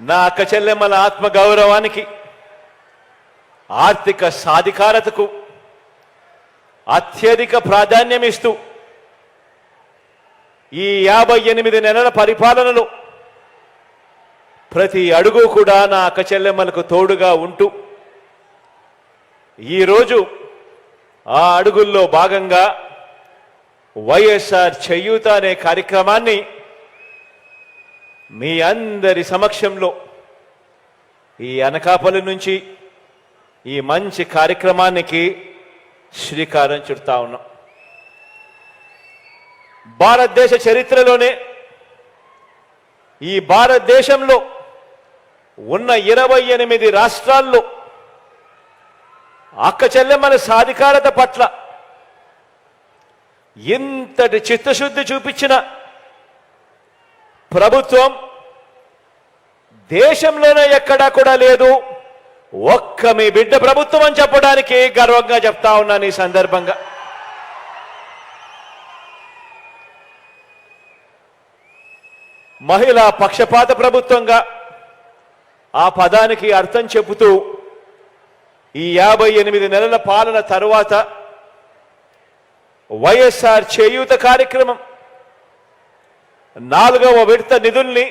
నా అక్క చెల్లెమ్మల ఆత్మ గౌరవానికి ఆర్థిక సాధికారతకు అత్యధిక ప్రాధాన్యం ఇస్తూ ఈ యాభై ఎనిమిది నెలల పరిపాలనలో ప్రతి అడుగు కూడా నా అక్క చెల్లెమ్మలకు తోడుగా ఉంటూ ఈరోజు ఆ అడుగుల్లో భాగంగా వైఎస్ఆర్ చేయూత అనే కార్యక్రమాన్ని మీ అందరి సమక్షంలో ఈ అనకాపల్లి నుంచి ఈ మంచి కార్యక్రమానికి శ్రీకారం చుడతా ఉన్నాం. భారతదేశ చరిత్రలోనే ఈ భారతదేశంలో ఉన్న ఇరవై ఎనిమిది రాష్ట్రాల్లో అక్క చెల్లెమ్మల సాధికారత పట్ల ఇంతటి చిత్తశుద్ధి చూపించిన ప్రభుత్వం దేశంలోనే ఎక్కడా కూడా లేదు. ఒక్క మీ బిడ్డ ప్రభుత్వం అని చెప్పడానికి గర్వంగా చెప్తా ఉన్నాను ఈ సందర్భంగా. మహిళా పక్షపాత ప్రభుత్వంగా ఆ పదానికి అర్థం చెబుతూ ఈ యాభై ఎనిమిది నెలల పాలన తరువాత వైఎస్ఆర్ చేయూత కార్యక్రమం నాలుగవ విడత నిధుల్ని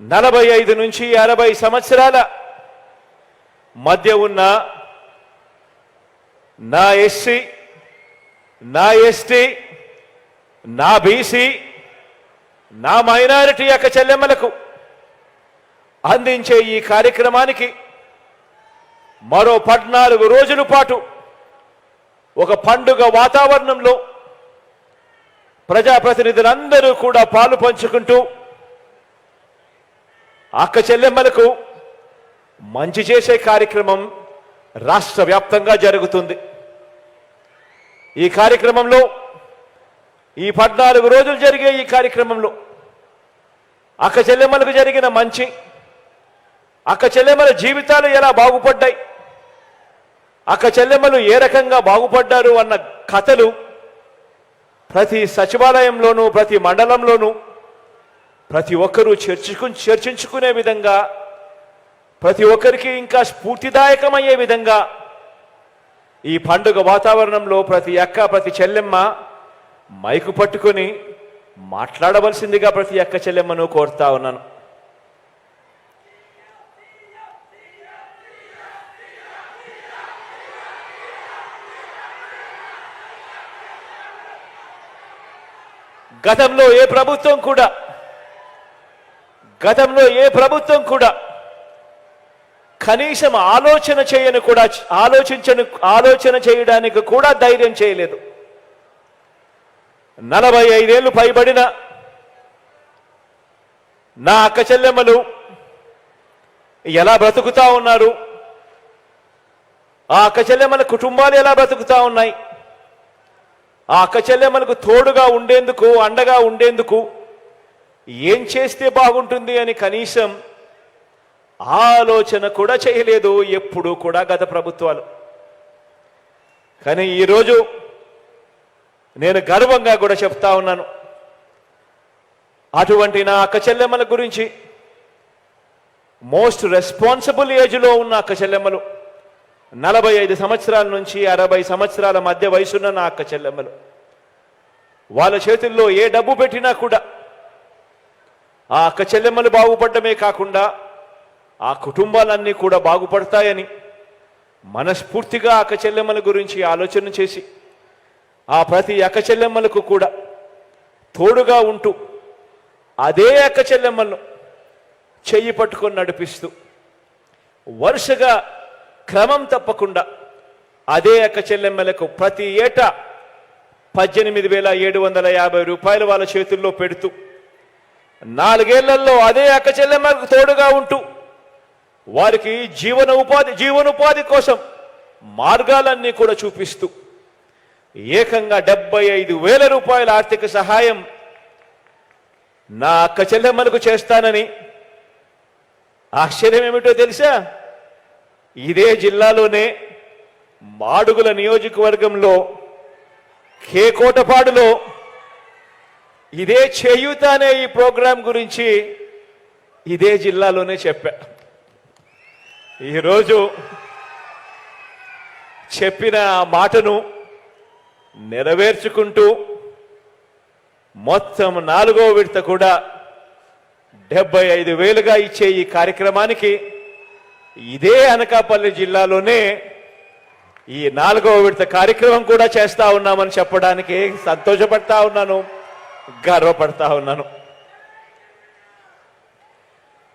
నలభై ఐదు నుంచి అరవై సంవత్సరాల మధ్య ఉన్న నా ఎస్సీ నా ఎస్టీ నా బీసీ నా మైనారిటీ యొక్క చెల్లెమ్మలకు అందించే ఈ కార్యక్రమానికి మరో పద్నాలుగు రోజుల పాటు ఒక పండుగ వాతావరణంలో ప్రజాప్రతినిధులందరూ కూడా పాలు పంచుకుంటూ అక్క చెల్లెమ్మలకు మంచి చేసే కార్యక్రమం రాష్ట్ర వ్యాప్తంగా జరుగుతుంది. ఈ కార్యక్రమంలో ఈ పద్నాలుగు రోజులు జరిగే ఈ కార్యక్రమంలో అక్క చెల్లెమ్మలకు జరిగిన మంచి అక్క చెల్లెమ్మల జీవితాలు ఎలా బాగుపడ్డాయి అక్క చెల్లెమ్మలు ఏ రకంగా బాగుపడ్డారు అన్న కథలు ప్రతి సచివాలయంలోనూ ప్రతి మండలంలోనూ ప్రతి ఒక్కరూ చర్చకు చర్చించుకునే విధంగా ప్రతి ఒక్కరికి ఇంకా స్ఫూర్తిదాయకమయ్యే విధంగా ఈ పండుగ వాతావరణంలో ప్రతి అక్క ప్రతి చెల్లెమ్మ మైకు పట్టుకొని మాట్లాడవలసిందిగా ప్రతి అక్క చెల్లెమ్మను కోరుతా ఉన్నాను. గతంలో ఏ ప్రభుత్వం కూడా గతంలో ఏ ప్రభుత్వం కూడా కనీసం ఆలోచన చేయను కూడా ఆలోచించను ఆలోచన చేయడానికి కూడా ధైర్యం చేయలేదు. నలభై ఐదేళ్ళు పైబడిన నా అక్క చెల్లెమ్మలు ఎలా బ్రతుకుతా ఉన్నారు? ఆ అక్క చెల్లెమ్మల కుటుంబాలు ఎలా బ్రతుకుతా ఉన్నాయి? ఆ అక్క మనకు తోడుగా ఉండేందుకు అండగా ఉండేందుకు ఏం చేస్తే బాగుంటుంది అని కనీసం ఆలోచన కూడా చేయలేదు ఎప్పుడు కూడా గత ప్రభుత్వాలు. కానీ ఈరోజు నేను గర్వంగా కూడా చెప్తా ఉన్నాను. అటువంటి నా అక్క చెల్లెమ్మల గురించి మోస్ట్ రెస్పాన్సిబుల్ ఏజ్లో ఉన్న అక్క చెల్లెమ్మలు నలభై ఐదు సంవత్సరాల నుంచి అరవై సంవత్సరాల మధ్య వయసున్న నా అక్క చెల్లెమ్మలు. వాళ్ళ చేతుల్లో ఏ డబ్బు పెట్టినా కూడా ఆ అక్క చెల్లెమ్మలు బాగుపడమే కాకుండా ఆ కుటుంబాలన్నీ కూడా బాగుపడతాయని మనస్ఫూర్తిగా అక్క చెల్లెమ్మల గురించి ఆలోచన చేసి ఆ ప్రతి అక్క చెల్లెమ్మలకు కూడా తోడుగా ఉంటూ అదే అక్క చెల్లెమ్మలను చెయ్యి పట్టుకొని నడిపిస్తూ వరుసగా క్రమం తప్పకుండా అదే అక్క చెల్లెమ్మలకు ప్రతి ఏటా పద్దెనిమిది వేల ఏడు వందల యాభై రూపాయలు వాళ్ళ చేతుల్లో పెడుతూ నాలుగేళ్ళలో అదే అక్క చెల్లెమ్మలకు తోడుగా ఉంటూ వారికి జీవన ఉపాధి జీవనోపాధి కోసం మార్గాలన్నీ కూడా చూపిస్తూ ఏకంగా డెబ్బై ఐదు వేల రూపాయల ఆర్థిక సహాయం నా అక్క చెల్లెమ్మలకు చేస్తానని ఆశ్చర్యం ఏమిటో తెలుసా? ఇదే జిల్లాలోనే మాడుగుల నియోజకవర్గంలో కేకోటపాడులో ఇదే చేయూత అనే ఈ ప్రోగ్రాం గురించి ఇదే జిల్లాలోనే చెప్పా. ఈరోజు చెప్పిన ఆ మాటను నెరవేర్చుకుంటూ మొత్తం నాలుగో విడత కూడా డెబ్బై ఐదు వేలుగా ఇచ్చే ఈ కార్యక్రమానికి ఇదే అనకాపల్లి జిల్లాలోనే ఈ నాలుగవ విడత కార్యక్రమం కూడా చేస్తా ఉన్నామని చెప్పడానికి సంతోషపడతా ఉన్నాను గర్వపడతా ఉన్నాను.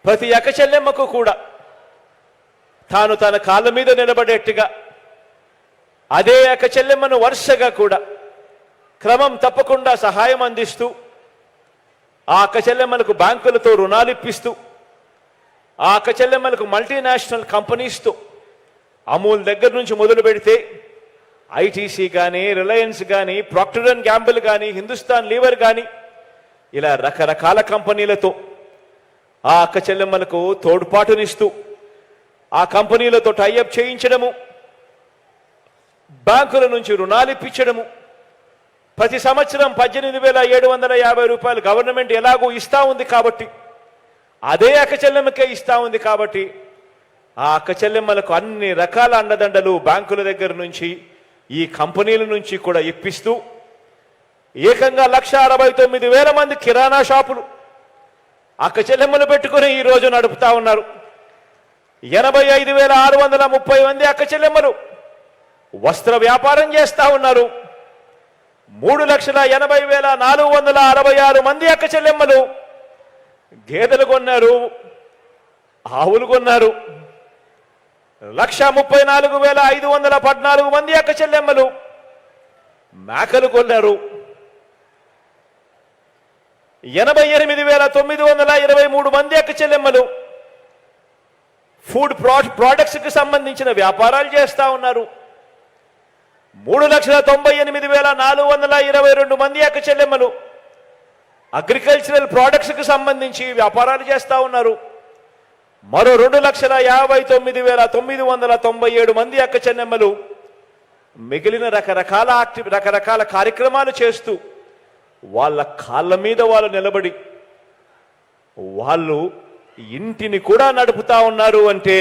ప్రతి అక్కచెల్లెమ్మకు కూడా తాను తన కాళ్ళ మీద నిలబడేట్టుగా అదే అక్కచెల్లెమ్మను వరుసగా కూడా క్రమం తప్పకుండా సహాయం అందిస్తూ ఆ అక్కచెల్లెమ్మలకు బ్యాంకులతో రుణాలు ఇప్పిస్తూ ఆ అక్కచెల్లెమ్మలకు మల్టీనేషనల్ కంపెనీస్తో అమూల్ దగ్గర నుంచి మొదలు పెడితే ఐటీసీ కానీ రిలయన్స్ కానీ ప్రాక్టర్ అండ్ గ్యాంబుల్ కానీ హిందుస్థాన్ లీవర్ కానీ ఇలా రకరకాల కంపెనీలతో ఆ అక్క చెల్లెమ్మలకు తోడ్పాటునిస్తూ ఆ కంపెనీలతో టైఅప్ చేయించడము బ్యాంకుల నుంచి రుణాలు ఇప్పించడము ప్రతి సంవత్సరం పద్దెనిమిది వేల ఏడు వందల యాభై రూపాయలు గవర్నమెంట్ ఎలాగో ఇస్తా ఉంది కాబట్టి అదే అక్కచెల్లెమ్మకే ఇస్తా ఉంది కాబట్టి ఆ అక్కచెల్లెమ్మలకు అన్ని రకాల అండదండలు బ్యాంకుల దగ్గర నుంచి ఈ కంపెనీల నుంచి కూడా ఇప్పిస్తూ ఏకంగా లక్ష అరవై తొమ్మిది వేల మంది కిరాణా షాపులు అక్క చెల్లెమ్మలు పెట్టుకుని ఈ రోజు నడుపుతా ఉన్నారు. ఎనభై ఐదు వేల ఆరు వందల ముప్పై మంది అక్క చెల్లెమ్మలు వస్త్ర వ్యాపారం చేస్తూ ఉన్నారు. మూడు లక్షల ఎనభై వేల నాలుగు వందల అరవై ఆరు మంది అక్క చెల్లెమ్మలు గేదెలు కొన్నారు ఆవులు కొన్నారు. లక్ష ముప్పై నాలుగు వేల ఐదు వందల పద్నాలుగు మంది అక్క చెల్లెమ్మలు మేకలు కొన్నారు. ఎనభై ఎనిమిది వేల తొమ్మిది వందల ఇరవై మూడు మంది అక్క చెల్లెమ్మలు ఫుడ్ ప్రా ప్రోడక్ట్స్కి సంబంధించిన వ్యాపారాలు చేస్తా ఉన్నారు. మూడు లక్షల తొంభై ఎనిమిది వేల నాలుగు వందల ఇరవై రెండు మంది అక్క చెల్లెమ్మలు అగ్రికల్చరల్ ప్రోడక్ట్స్కి సంబంధించి వ్యాపారాలు చేస్తా ఉన్నారు. మరో రెండు లక్షల యాభై తొమ్మిది వేల తొమ్మిది వందల తొంభై ఏడు మంది అక్క చెన్నెమ్మలు మిగిలిన రకరకాల యాక్టి రకరకాల కార్యక్రమాలు చేస్తూ వాళ్ళ కాళ్ళ మీద వాళ్ళు నిలబడి వాళ్ళు ఇంటిని కూడా నడుపుతా ఉన్నారు అంటే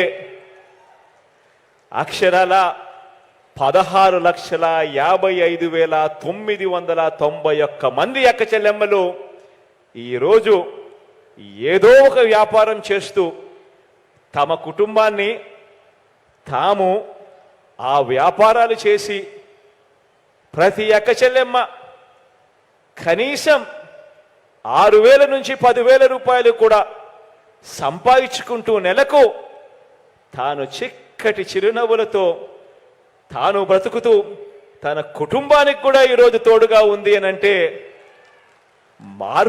అక్షరాల పదహారు లక్షల యాభై ఐదు వేల తొమ్మిది వందల తొంభై ఒక్క మంది అక్క చెల్లెమ్మలు ఈరోజు ఏదో ఒక వ్యాపారం చేస్తూ తమ కుటుంబాన్ని తాము ఆ వ్యాపారాలు చేసి ప్రతి అక్క చెల్లెమ్మ కనీసం ఆరు వేల నుంచి పదివేల రూపాయలు కూడా సంపాదించుకుంటూ నెలకు తాను చిక్కటి చిరునవ్వులతో తాను బ్రతుకుతూ తన కుటుంబానికి కూడా ఈరోజు తోడుగా ఉంది అని అంటే మార్పు